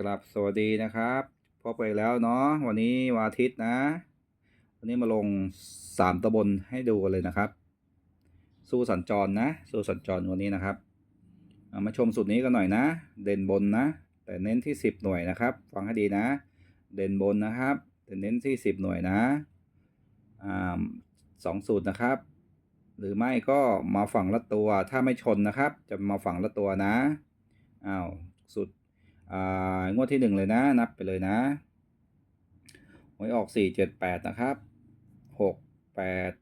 กลับสวัสดีนะครับพบไปแล้วเนาะวันนี้วันอาทิตย์นะ วันนี้มาลงสามตะบนให้ดูกันเลยนะครับ สู้สัญจรนะ สู้สัญจรวันนี้นะครับามาชมสูตรนี้กันหน่อยนะ เด่นบนนะ แต่เน้นที่สิบหน่วยนะครับ ฟังให้ดีนะ เด่นบนนะครับ แต่เน้นที่สิบหน่วยนะอ่าสองสูตรนะครับ หรือไม่ก็มาฝั่งละตัวถ้าไม่ชนนะครับ จะมาฝั่งละตัวนะอ้าวสุด งวดที่หนึ่งเลยนะ นับไปเลยนะหวยออกสี่เจ็ดแปดนะครับหกแปด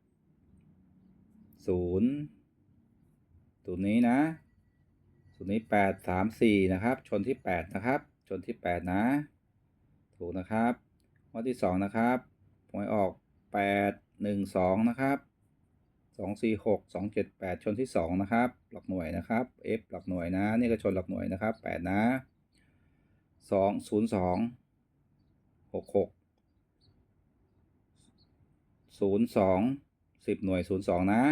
ศูนย์สูตรนี้นะสูตรนี้แปดสามสี่นะครับ ชนที่แปดนะครับ ชนที่แปดนะ ถูกนะครับงวดที่สองนะครับหวยออกแปดหนึ่งสองนะครับสองสี่หกสองเจ็ดแปดชนที่สองนะครับ หลักหน่วยนะครับ F หลักหน่วยนะ นี่ก็ชนหลักหน่วยนะครับแปดนะ สองศูนย์สองหกหกศูนย์สองสิบหน่วยศูนย์สองนะ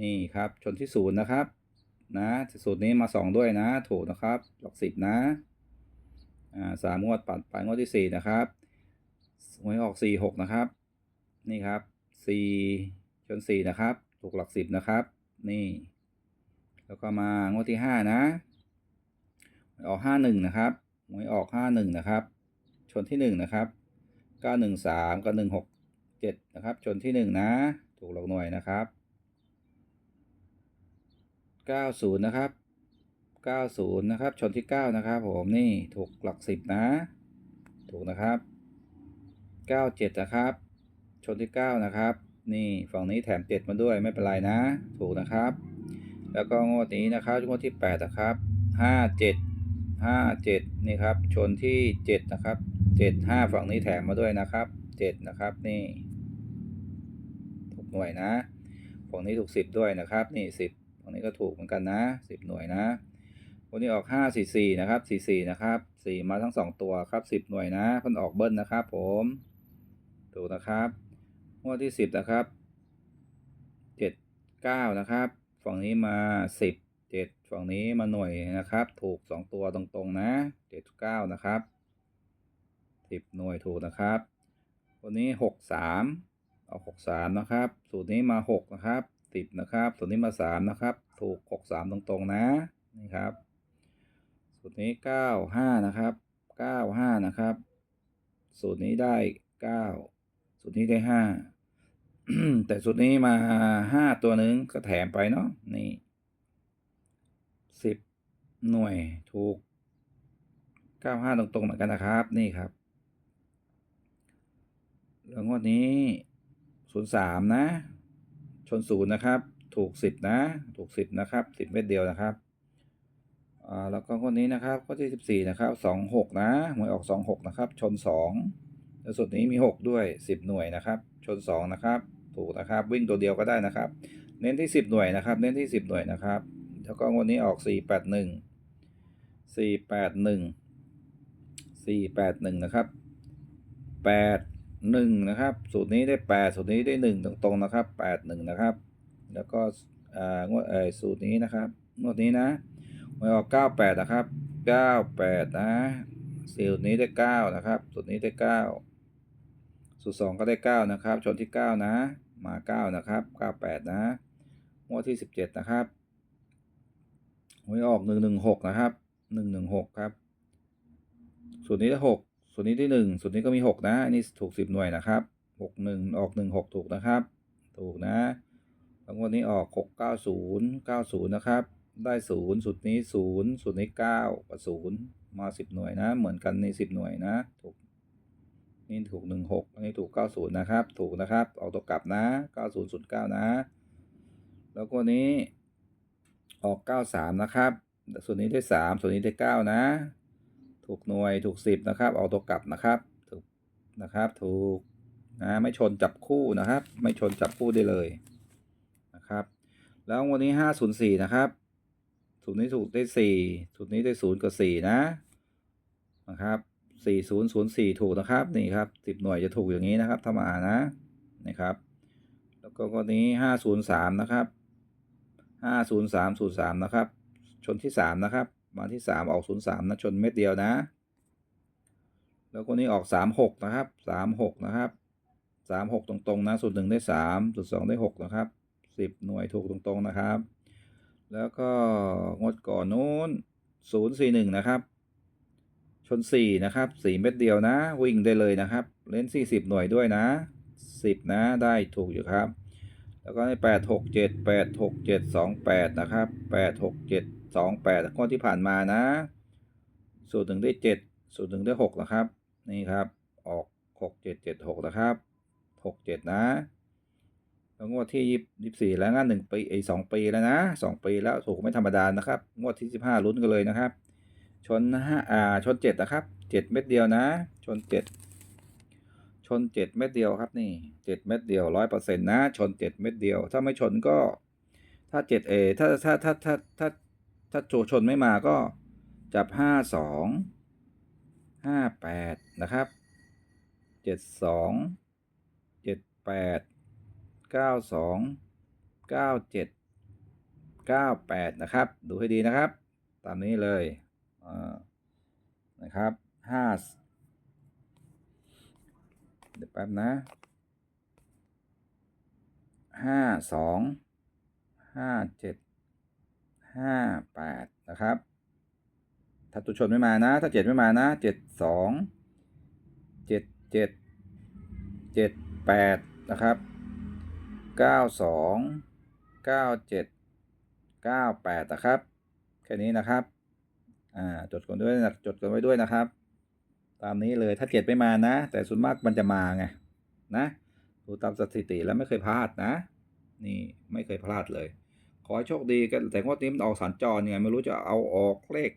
นี่ครับชนที่ศูนย์นะครับ นะสูตรนี้มาสองด้วยนะ ถูกนะครับ หลักสิบนะอ่าสามงวดปัดไปงวดที่สี่นะครับหวยออกสี่หกนะครับ นี่ครับสี่ชนสี่นะครับ ถูกหลักสิบนะครับ นี่ แล้วก็มางวดที่ห้านะ ออกห้าหนึ่งนะครับ หวยออกห้าหนึ่งนะครับ ชนที่หนึ่งนะครับเก้าหนึ่งสามกับหนึ่งหกเจ็ดนะครับ ชนที่หนึ่งนะ ถูกหลักหน่วยนะครับเก้าศูนย์นะครับเก้าศูนย์นะครับ ชนที่เก้านะครับ ผมนี่ถูกหลักสิบนะ ถูกนะครับเก้าเจ็ดนะครับ ชนที่เก้านะครับ นี่ฝั่งนี้แถมเจ็ดมาด้วยไม่เป็นไรนะ ถูกนะครับ แล้วก็งวดนี้นะครับงวดที่แปดนะครับห้าเจ็ด ห้าเจ็ดนี่ครับ ชนที่เจ็ดนะครับเจ็ดห้าฝั่งนี้แถมมาด้วยนะครับเจ็ดนะครับนี่ถูกหน่วยนะฝั่งนี้ถูกสิบด้วยนะครับ นี่สิบฝั่งนี้ก็ถูกเหมือนกันนะสิบหน่วยนะวันนี้ออกห้าสี่สี่นะครับสี่สี่นะครับสี่มาทั้งสองตัวครับสิบหน่วยนะพิ่นออกเบิ้ลนะครับ ผมถูกนะครับงวดที่สิบนะครับเจ็ดเก้านะครับ ฝั่งนี้มาสิบ ฝั่งนี้มาหน่วยนะครับ ถูกสองตัวตรงๆนะเจ็ดเก้านะครับสิบหน่วยถูกนะครับวันนี้หกสามเอาหกสามนะครับ สูตรนี้มาหกนะครับสิบนะครับ สูตรนี้มาสามนะครับ ถูกหกสามตรงๆนะ นี่ครับ สูตรนี้เก้าห้านะครับเก้าห้านะครับ สูตรนี้ได้เก้าสูตรนี้ได้ห้าแต่สูตรนี้มาห้าตัวหนึ่งก็แถมไปเนาะนี่ สิบหน่วยถูกเก้าห้าตรงๆเหมือนกันนะครับ นี่ครับแล้วงวดนี้ศูนย์สามนะ ชนศูนย์นะครับ ถูกสิบนะ ถูกสิบนะครับสิบเม็ดเดียวนะครับอ่าแล้วก็งวดนี้นะครับข้อที่สิบสี่นะครับสองหกนะหวยออกสองหกนะครับ ชนสองแล้วสุดนี้มีหกด้วยสิบหน่วยนะครับ ชนสองนะครับ ถูกนะครับ วิ่งตัวเดียวก็ได้นะครับ เน้นที่สิบหน่วยนะครับ เน้นที่สิบหน่วยนะครับ แล้วก็งวดนี้ออกสี่แปดหนึ่งสี่แปดหนึ่งสี่แปดหนึ่งนะครับแปดหนึ่งนะครับ สูตรนี้ได้แปดสูตรนี้ได้หนึ่งตรงๆ นะครับแปดหนึ่งนะครับ แล้วก็อ่างวดเออสูตรนี้นะครับ งวดนี้นะหวยออกเก้าแปดนะครับเก้าแปดนะสูตรนี้ได้เก้านะครับ สูตรนี้ได้เก้าสูตรสองก็ได้เก้านะครับ ชนที่เก้านะ มาเก้านะครับเก้าแปดนะงวดที่สิบเจ็ดนะครับ หวยออกหนึ่งหนึ่งหกนะครับหนึ่งหนึ่งหกครับ ส่วนนี้ได้หกส่วนนี้ได้หนึ่งส่วนนี้ก็มีหกนะอันนี้ถูกสิบหน่วยนะครับหกหนึ่งออกหนึ่งหกถูกนะครับ ถูกนะแล้ววันนี้ออกหกเก้าศูนย์เก้าศูนย์นะครับ ได้ศูนย์สุดนี้ศูนย์สุดนี้เก้ากับศูนย์มาสิบหน่วยนะ เหมือนกันในสิบหน่วยนะถูกนี่ถูกหนึ่งหกอันนี้ถูกเก้าศูนย์นะครับ ถูกนะครับออกตัวกลับนะเก้าศูนย์ศูนย์เก้านะ แล้วก็นี้ ออก 93 นะครับ ส่วนนี้ได้ 3 ส่วนนี้ได้ 9 นะ ถูกหน่วยถูก 10 นะครับ ออกตัวกลับนะครับ ถูกนะครับ ถูกนะไม่ชนจับคู่นะครับ ไม่ชนจับคู่ได้เลยนะครับ แล้ววันนี้ 504 นะครับสูตรนี้ถูกได้4สูตรนี้ได้0กับ4นะนะครับ4004 ถูกนะครับนี่ครับ 10 หน่วยจะถูกอย่างนี้นะครับถ้ามานะนี่ครับ แล้วก็วันนี้ 503 นะครับ ห้าศูนย์สามศูนย์สามนะครับ ชนที่สามนะครับ มาที่สามออกศูนย์สามนะชนเม็ดเดียวนะ แล้วคนนี้ออกสามหกนะครับสามหกนะครับสามหกตรงๆนะสูตรหนึ่งได้สามสูตรสองได้หกนะครับสิบหน่วยถูกตรงๆนะครับ แล้วก็งดก่อนนู้นศูนย์สี่หนึ่งนะครับ ชนสี่นะครับสี่เม็ดเดียวนะ วิ่งได้เลยนะครับ เล่นสี่สิบหน่วยด้วยนะสิบนะได้ถูกอยู่ครับ แล้วก็ในแปดหกเจ็ดแปดหกเจ็ดสองแปดนะครับแปดหกเจ็ดสองแปดข้อที่ผ่านมานะสูตรหนึ่งได้เจ็ดสูตรหนึ่งได้หกนะครับ นี่ครับ ออกหกเจ็ดเจ็ดหกนะครับหกเจ็ดนะแล้วงวดที่ยี่สิบสี่แล้วงั้นหนึ่งปีไอสองปีแล้วนะสองปีแล้วถูกไม่ธรรมดานะครับ งวดที่สิบห้าลุ้นกันเลยนะครับ ชนห้าอ่าชนเจ็ดนะครับเจ็ดเม็ดเดียวนะ ชนเจ็ด ชนเจ็ดเม็ดเดียวครับนี่เจ็ดเม็ดเดียวร้อยเปอร์เซ็นต์นะ ชนเจ็ดเม็ดเดียว ถ้าไม่ชนก็ ถ้าเจ็ดเอถ้าถ้าถ้าถ้าถ้าถ้าโจชนไม่มาก็จับห้าสองห้าแปดนะครับเจ็ดสองเจ็ดแปดเก้าสองเก้าเจ็ดเก้าแปดนะครับ ดูให้ดีนะครับ ตามนี้เลยนะครับห้า ดี๋ยวแป๊บนะห้าสองห้าเจ็ดห้าแปดนะครับ ถ้าตัวชนไม่มานะ ถ้าเจ็ดไม่มานะเจ็ดสองเจ็ดเจ็ดเจ็ดแปดนะครับเก้าสองเก้าเจ็ดเก้าแปดนะครับ แค่นี้นะครับ อ่า จดกันด้วยนะจดกันไว้ด้วยนะครับ ตามนี้เลยถ้าเจ็ดไม่มานะ แต่ส่วนมากมันจะมาไงนะดูตามสถิติแล้วไม่เคยพลาดนะ นี่ไม่เคยพลาดเลย ขอให้โชคดีกันแต่งวดนี้มันออกสัญจรเนี่ยไม่รู้จะเอาออกเลข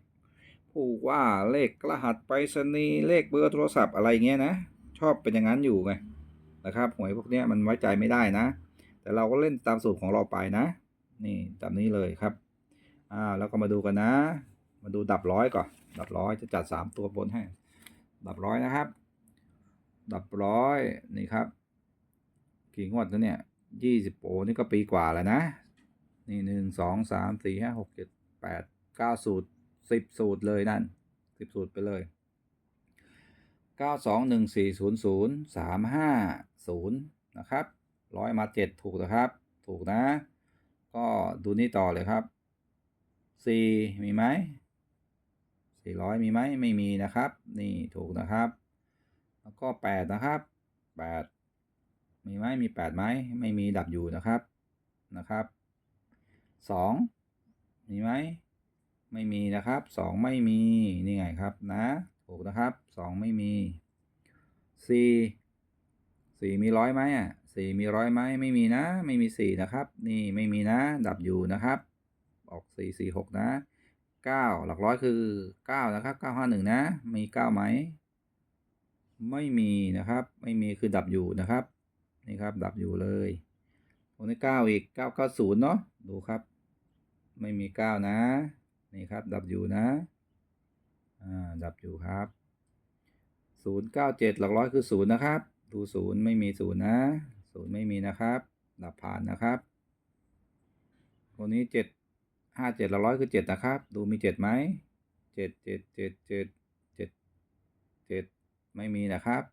ผู้ว่าเลขรหัสไปรษณีย์เลขเบอร์โทรศัพท์อะไรเงี้ยนะ ชอบเป็นอย่างนั้นอยู่ไงนะครับหวยพวกนี้มันไว้ใจไม่ได้นะ แต่เราก็เล่นตามสูตรของเราไปนะ นี่ตามนี้เลยครับอ่าแล้วก็มาดูกันนะ มาดูดับร้อยก่อนดับร้อยจะจัดสามตัวบนให้ ดับร้อยนะครับ ดับร้อยนี่ครับ กี่งวดแล้วเนี่ยยี่สิบโปนี่ก็ปีกว่าแล้วนะ นี่หนึ่งสองสามสี่ห้าหกเจ็ดแปดเก้าสูตรสิบสูตรเลยนั่นสิบสูตรไปเลยเก้าสองหนึ่งสี่ศูนย์ศูนย์สามห้าศูนย์นะครับร้อยมาเจ็ดถูกนะครับ ถูกนะ ก็ดูนี่ต่อเลยครับสี่มีไหม สี่ร้อยมีไหมไม่มีนะครับ นี่ถูกนะครับ แล้วก็แปดนะครับแปดมีไหมมีแปดไหมไม่มีดับอยู่นะครับนะครับสองมีไหมไม่มีนะครับสองไม่มีนี่ไงครับนะถูกนะครับสองไม่มีสี่สี่มีร้อยไหมอะสี่มีร้อยไหมไม่มีนะ ไม่มีสี่นะครับ นี่ไม่มีนะ ดับอยู่นะครับ ออกสี่สี่หกนะ เก้าหลักร้อยคือเก้านะครับเก้าห้าหนึ่งนะ มีเก้าไหม ไม่มีนะครับ ไม่มีคือดับอยู่นะครับ นี่ครับ ดับอยู่เลยตรงนี้เก้าอีกเก้าเก้าศูนย์เนาะดูครับ ไม่มีเก้านะ นี่ครับ ดับอยู่นะ อ่า ดับอยู่ครับศูนย์เก้าเจ็ดหลักร้อยคือศูนย์นะครับ ดูศูนย์ไม่มีศูนย์นะศูนย์ไม่มีนะครับ ดับผ่านนะครับตรงนี้เจ็ด ห้าเจ็ดลักร้อยคือเจ็ดนะครับ ดูมีเจ็ดไหมเจ็ดเจ็ดเจ็ดเจ็ดเจ็ดเจ็ดไม่มีนะครับ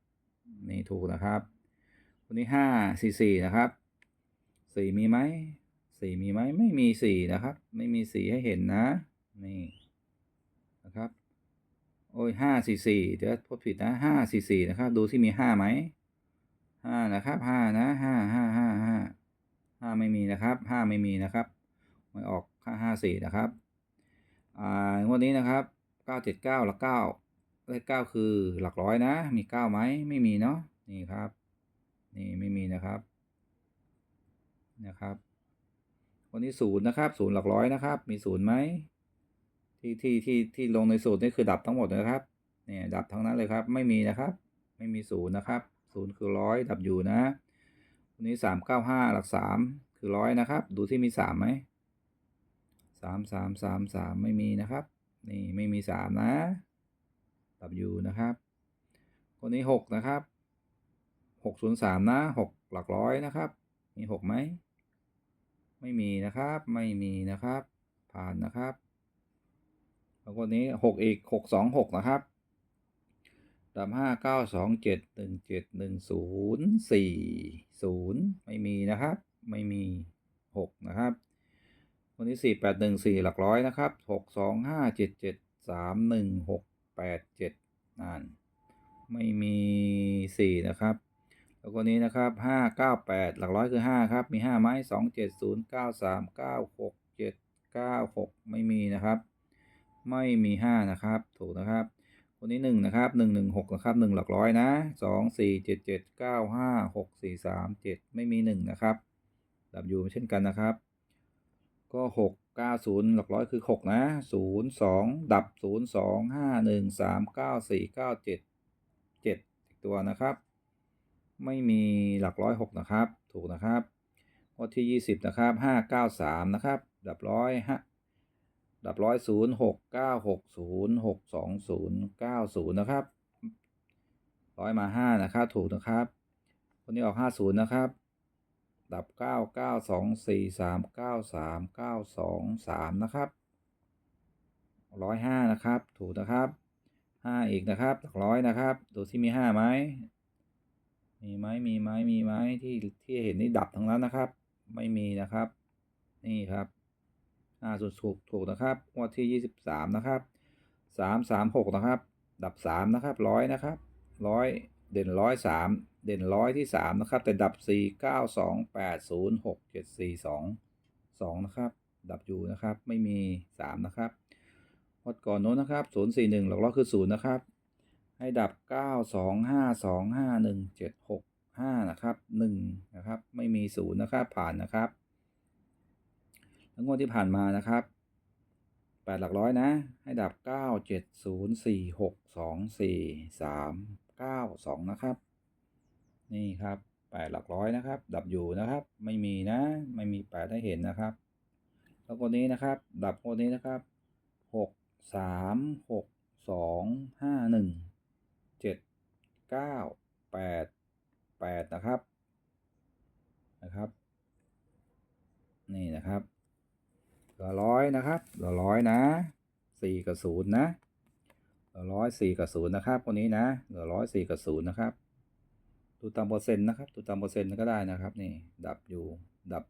นี่ถูกนะครับคนนี้ห้าสี่สี่นะครับสี่มีไหมสี่มีไหมไม่มีสี่นะครับ ไม่มีสี่ให้เห็นนะ นี่นะครับ โอ้ยห้าสี่สี่เดี๋ยวพูดผิดนะห้าสี่สี่นะครับ ดูที่มีห้าไหมห้านะครับห้านะห้าห้าห้าห้าห้าไม่มีนะครับห้าไม่มีนะครับ ไม่ออก ค่าห้าสี่นะครับอ่างวดนี้นะครับเก้าเจ็ดเก้าละเก้าเลขเก้าคือหลักร้อยนะ มีเก้าไหมไม่มีเนาะนี่ครับ นี่ไม่มีนะครับนะครับวันนี้ศูนย์นะครับศูนย์หลักร้อยนะครับ มีศูนย์ไหมที่ที่ที่ที่ลงในสูตรนี่คือดับทั้งหมดนะครับเนี่ยดับทั้งนั้นเลยครับ ไม่มีนะครับ ไม่มีศูนย์นะครับศูนย์คือร้อยดับอยู่นะวันนี้สามเก้าห้าหลักสามคือร้อยนะครับ ดูที่มีสามไหม สามสามสามสามไม่มีนะครับ นี่ไม่มีสามนะดับยู่นะครับ คนนี้หกนะครับหกศูนย์สามนะหกหลักร้อยนะครับ มีหกไหม ไม่มีนะครับ ไม่มีนะครับ ผ่านนะครับแล้วคนนี้หกอีกหกสองหกนะครับดับห้าเก้าสองเจ็ดหนึ่งเจ็ดหนึ่งศูนย์สี่ศูนย์ไม่มีนะครับ ไม่มีหกนะครับ วันนี้สี่แปดหนึ่งสี่หลักร้อยนะครับหกสองห้าเจ็ดเจ็ดสามหนึ่งหกแปดเจ็ดนั่นไม่มีสี่นะครับ แล้วก็นี้นะครับห้าเก้าแปดหลักร้อยคือห้าครับ มีห้าไหมสองเจ็ดศูนย์เก้าสามเก้าหกเจ็ดเก้าหกไม่มีนะครับ ไม่มีห้านะครับ ถูกนะครับคนนี้หนึ่งนะครับหนึ่งหนึ่งหกนะครับหนึ่งหลักร้อยนะสองสี่เจ็ดเจ็ดเก้าห้าหกสี่สามเจ็ดไม่มีหนึ่งนะครับดับยูเช่นกันนะครับ ก็หกเก้าศูนย์หลักร้อยคือหกนะศูนย์สองดับศูนย์สองห้าหนึ่งสามเก้าสี่เก้าเจ็ดเจ็ดตัวนะครับ ไม่มีหลักร้อยหกนะครับ ถูกนะครับงวดที่ยี่สิบนะครับห้าเก้าสามนะครับ ดับร้อยฮะดับร้อยศูนย์หกเก้าหกศูนย์หกสองศูนย์เก้าศูนย์นะครับร้อยมาห้านะครับ ถูกนะครับคนนี้ออกห้าศูนย์นะครับ ดับเก้าเก้าสองสี่สามเก้าสามเก้าสองสามนะครับร้อยห้านะครับ ถูกนะครับห้าอีกนะครับหลักร้อยนะครับ ดูที่มีห้าไหม มีไหมมีไหมมีไหมที่ที่เห็นนี่ดับทั้งนั้นนะครับ ไม่มีนะครับ นี่ครับอ่าถูกถูกถูกนะครับงวดที่ยี่สิบสามนะครับสามสามหกนะครับ ดับสามนะครับร้อยนะครับร้อยเด่นร้อยสาม เด่นร้อยที่สามนะครับ แต่ดับสี่เก้าสองแปดศูนย์หกเจ็ดสี่สองสองนะครับ ดับอยู่นะครับ ไม่มีสามนะครับงวดก่อนโน้นนะครับศูนย์สี่หนึ่งหลักร้อยคือศูนย์นะครับ ให้ดับเก้าสองห้าสองห้าหนึ่งเจ็ดหกห้านะครับหนึ่งนะครับ ไม่มีศูนย์นะครับ ผ่านนะครับ แล้วงวดที่ผ่านมานะครับแปดหลักร้อยนะ ให้ดับเก้าเจ็ดศูนย์สี่หกสองสี่สามเก้าสองนะครับ นี่ครับแปดหลักร้อยนะครับ ดับอยู่นะครับ ไม่มีนะ ไม่มีแปดให้เห็นนะครับ แล้วคนนี้นะครับ ดับคนนี้นะครับหกสามหกสองห้าหนึ่งเจ็ดเก้าแปดแปดนะครับนะครับ นี่นะครับเหลือร้อยนะครับเหลือร้อยนะสี่กับศูนย์นะเหลือร้อยสี่กับศูนย์นะครับคนนี้นะเหลือร้อยสี่กับศูนย์นะครับ ดูตามเปอร์เซ็นต์นะครับ ดูตามเปอร์เซ็นต์ก็ได้นะครับ นี่ ดับอยู่ ดับ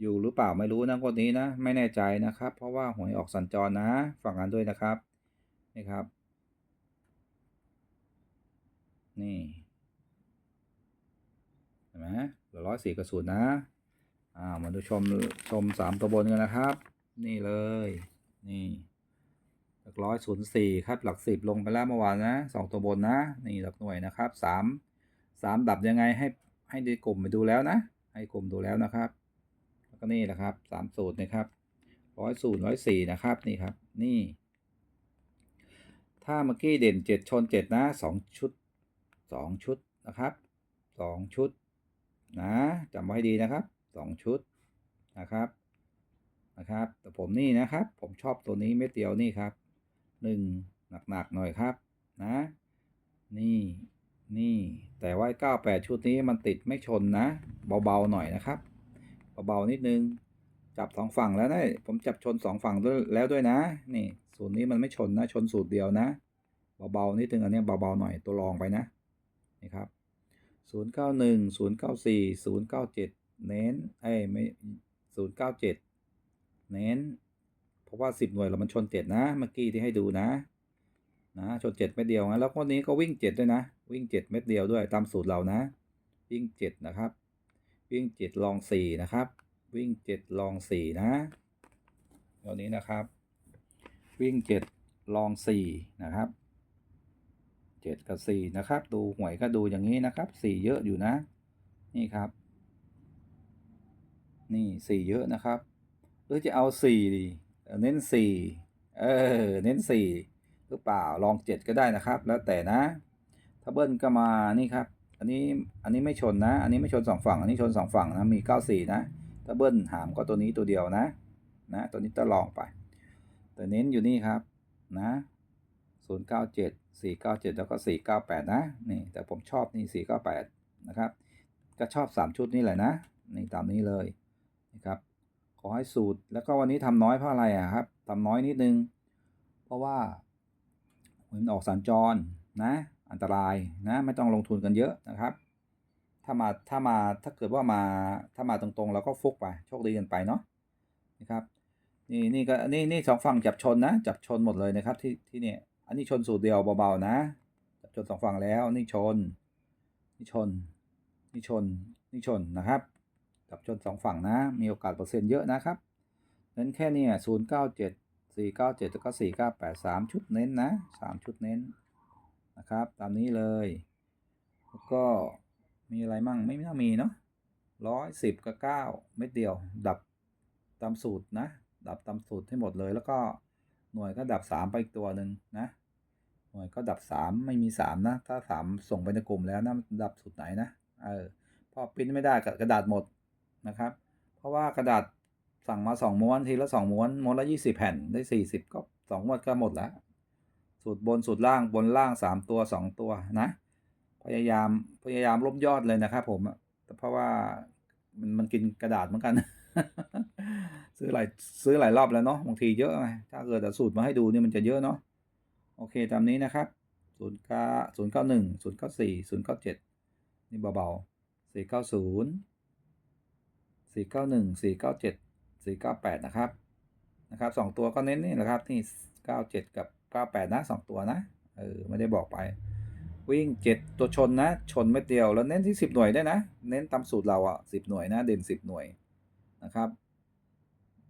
อยู่หรือเปล่าไม่รู้นะคนนี้นะ ไม่แน่ใจนะครับ เพราะว่าหวยออกสัญจรนะฟังกันด้วยนะครับ นี่ครับ นี่เห็นไหมเหลือร้อยสี่กระสุนนะอ่ามาดูชมชมสามตัวบนกันนะครับ นี่เลย นี่หลักร้อยศูนย์สี่ครับ หลักสิบลงไปแล้วเมื่อวานนะสองตัวบนนะ นี่หลักหน่วยนะครับสาม สามดับยังไงให้ให้ดีกลุ่มไปดูแล้วนะ ให้กลุ่มดูแล้วนะครับ แล้วก็นี่แหละครับสามสูตรนะครับร้อยศูนย์ร้อยสี่นะครับนี่ครับนี่ ถ้าเมื่อกี้เด่นเจ็ดชนเจ็ดนะสองชุดสองชุดนะครับสองชุดนะจำไว้ให้ดีนะครับสองชุดนะครับนะครับ แต่ผมนี่นะครับ ผมชอบตัวนี้เม็ดเดียวนี่ครับหนึ่งหนักๆหน่อยครับนะ นี่ นี่แต่ว่าเก้าแปดชุดนี้มันติดไม่ชนนะ เบาๆหน่อยนะครับ เบาๆนิดนึง จับสองฝั่งแล้วนะ ผมจับชนสองฝั่งด้วยแล้วด้วยนะ นี่สูตรนี้มันไม่ชนนะ ชนสูตรเดียวนะ เบาๆนิดนึงอันนี้เบาๆหน่อยตัวรองไปนะ นี่ครับศูนย์เก้าหนึ่งศูนย์เก้าสี่ศูนย์เก้าเจ็ดเน้น เอ้ไม่ศูนย์เก้าเจ็ดเน้น เพราะว่าสิบหน่วยเรามันชนเจ็ดนะ เมื่อกี้ที่ให้ดูนะ นะชนเจ็ดเม็ดเดียวนะแล้วคนนี้ก็วิ่งเจ็ดด้วยนะ วิ่งเจ็ดเม็ดเดียวด้วยตามสูตรเรานะ วิ่งเจ็ดนะครับ วิ่งเจ็ดลองสี่นะครับ วิ่งเจ็ดลองสี่นะตัวนี้นะครับ วิ่งเจ็ดลองสี่นะครับเจ็ดกับสี่นะครับ ดูหวยก็ดูอย่างนี้นะครับสี่เยอะอยู่นะ นี่ครับ นี่สี่เยอะนะครับหรือจะเอาสี่ดีเน้นสี่เออเน้นสี่ หรือเปล่าลองเจ็ดก็ได้นะครับ แล้วแต่นะ ถ้าเบิ้ลก็มานี่ครับ อันนี้อันนี้ไม่ชนนะ อันนี้ไม่ชนสองฝั่ง อันนี้ชนสองฝั่งนะ มีเก้าสี่นะ ถ้าเบิ้ลหามก็ตัวนี้ตัวเดียวนะ นะ ตัวนี้ต้องลองไป แต่เน้นอยู่นี่ครับนะศูนย์เก้าเจ็ดสี่เก้าเจ็ดแล้วก็สี่เก้าแปดนะ นี่แต่ผมชอบนี่สี่เก้าแปดนะครับ ก็ชอบสามชุดนี่แหละนะ นี่ตามนี้เลยนะครับ ขอให้สูตร แล้วก็วันนี้ทำน้อยเพราะอะไรอะครับทำน้อยนิดนึง เพราะว่า มันออกสัญจรนะ อันตรายนะ ไม่ต้องลงทุนกันเยอะนะครับ ถ้ามาถ้ามาถ้าเกิดว่ามาถ้ามาตรงๆเราก็ฟุกไปโชคดีกันไปเนาะนะครับนี่นี่ก็นี่นี่สองฝั่งจับชนนะจับชนหมดเลยนะครับที่ที่เนี่ยอันนี้ชนสูตรเดียวเบาๆนะจับชนสองฝั่งแล้วนี่ชนนี่ชนนี่ชนนี่ชนนะครับจับชนสองฝั่งนะมีโอกาสเปอร์เซ็นต์เยอะนะครับเน้นแค่เนี่ยศูนย์เก้าเจ็ด สี่เก้าเจ็ดแล้วก็สี่เก้าแปดสามชุดเน้นนะสามชุดเน้นนะครับ ตามนี้เลย แล้วก็มีอะไรมั่ง ไม่น่ามีเนาะร้อยสิบกับเก้าเม็ดเดียว ดับตามสูตรนะ ดับตามสูตรให้หมดเลย แล้วก็หน่วยก็ดับสามไปอีกตัวหนึ่งนะ หน่วยก็ดับสามไม่มีสามนะ ถ้าสามส่งไปในกลุ่มแล้วนะมันดับสูตรไหนนะ เออ พอปิ้นไม่ได้กระดาษหมดนะครับ เพราะว่ากระดาษ สั่งมาสองม้วนทีละสองม้วนม้วนละยี่สิบแผ่นได้สี่สิบก็สองม้วนก็หมดแล้วสูตรบนสูตรล่างบนล่างสามตัวสองตัวนะ พยายามพยายามลบยอดเลยนะครับผมแต่เพราะว่ามันมันกินกระดาษเหมือนกัน ซื้อหลายซื้อหลายรอบแล้วเนาะบางทีเยอะไงถ้าเกิดแต่สูตรมาให้ดูเนี่ยมันจะเยอะเนาะโอเคตามนี้นะครับศูนย์เก้าศูนย์เก้าหนึ่งศูนย์เก้าสี่ศูนย์เก้าเจ็ดนี่เบาๆสี่เก้าศูนย์สี่เก้าหนึ่งสี่เก้าเจ็ด สี่เก้าแปดนะครับนะครับสองตัวก็เน้นนี่แหละครับนี่เก้าเจ็ดกับเก้าแปดนะสองตัวนะเออไม่ได้บอกไป วิ่งเจ็ดตัวชนนะ ชนเม็ดเดียวแล้วเน้นที่สิบหน่วยได้นะ เน้นตามสูตรเราอะสิบหน่วยนะ เด่นสิบหน่วยนะครับ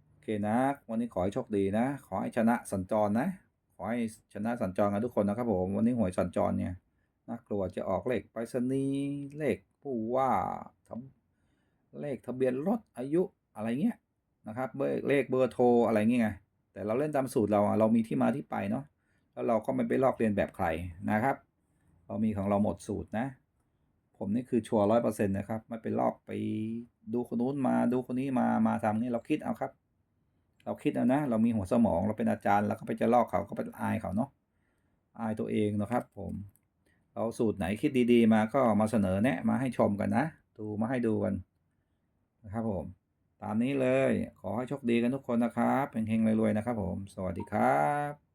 โอเคนะ วันนี้ขอให้โชคดีนะ ขอให้ชนะสัญจรนะ ขอให้ชนะสัญจรกันทุกคนนะครับผมวันนี้หวยสัญจรเนี่ยน่ากลัวจะออกเลขไปรษณีย์เลขผู้ว่าทเลขทะเบียนรถอายุอะไรเงี้ย นะครับเบอร์เลขเบอร์โทรอะไรเงี้ยไงแต่เราเล่นตามสูตรเราเรามีที่มาที่ไปเนาะแล้วเราก็ไม่ไปลอกเรียนแบบใครนะครับ เรามีของเราหมดสูตรนะ ผมนี่คือชัวร์ร้อยเปอร์เซ็นต์นะครับไม่ไปลอกไปดูคนนู้นมาดูคนนี้มามาทำนี่เราคิดเอาครับ เราคิดเอานะ เรามีหัวสมองเราเป็นอาจารย์แล้วก็ไปจะลอกเขาก็ไปอายเขาเนาะอายตัวเองนะครับ ผมเราสูตรไหนคิดดีๆ มาก็มาเสนอแนะมาให้ชมกันนะ ดูมาให้ดูกันนะครับผม ตามนี้เลย ขอให้โชคดีกันทุกคนนะครับเฮงๆรวยๆนะครับผม สวัสดีครับ